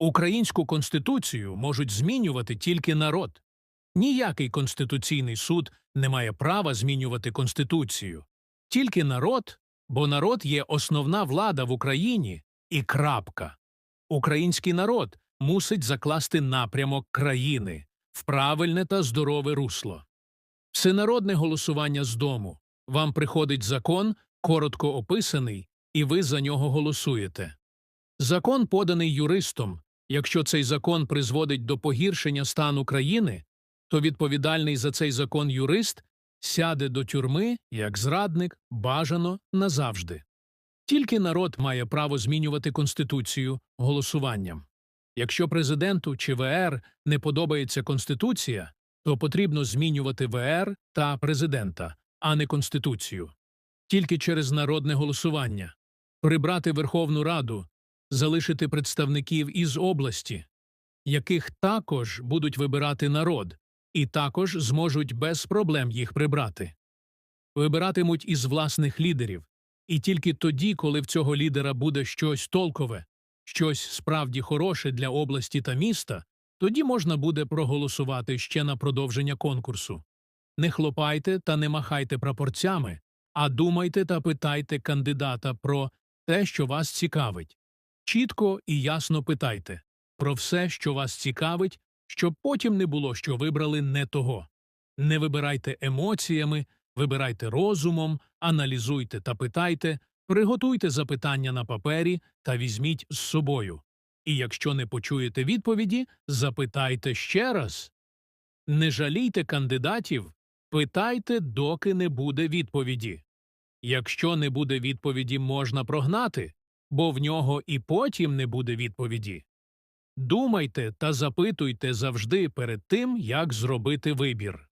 Українську конституцію можуть змінювати тільки народ. Ніякий конституційний суд не має права змінювати конституцію. Тільки народ, бо народ є основна влада в Україні і крапка. Український народ мусить закласти напрямок країни в правильне та здорове русло. Всенародне голосування з дому. Вам приходить закон, коротко описаний, і ви за нього голосуєте. Закон поданий юристом. Якщо цей закон призводить до погіршення стану країни, то відповідальний за цей закон юрист сяде до тюрми як зрадник бажано назавжди. Тільки народ має право змінювати конституцію голосуванням. Якщо президенту чи ВР не подобається конституція, то потрібно змінювати ВР та президента, а не конституцію. Тільки через народне голосування прибрати Верховну Раду, залишити представників із області, яких також будуть вибирати народ, і також зможуть без проблем їх прибрати. Вибиратимуть із власних лідерів, і тільки тоді, коли в цього лідера буде щось толкове, щось справді хороше для області та міста, тоді можна буде проголосувати ще на продовження конкурсу. Не хлопайте та не махайте прапорцями, а думайте та питайте кандидата про те, що вас цікавить. Чітко і ясно питайте про все, що вас цікавить, щоб потім не було, що вибрали не того. Не вибирайте емоціями, вибирайте розумом, аналізуйте та питайте, приготуйте запитання на папері та візьміть з собою. І якщо не почуєте відповіді, запитайте ще раз. Не жалійте кандидатів, питайте, доки не буде відповіді. Якщо не буде відповіді, можна прогнати, бо в нього і потім не буде відповіді. Думайте та запитуйте завжди перед тим, як зробити вибір.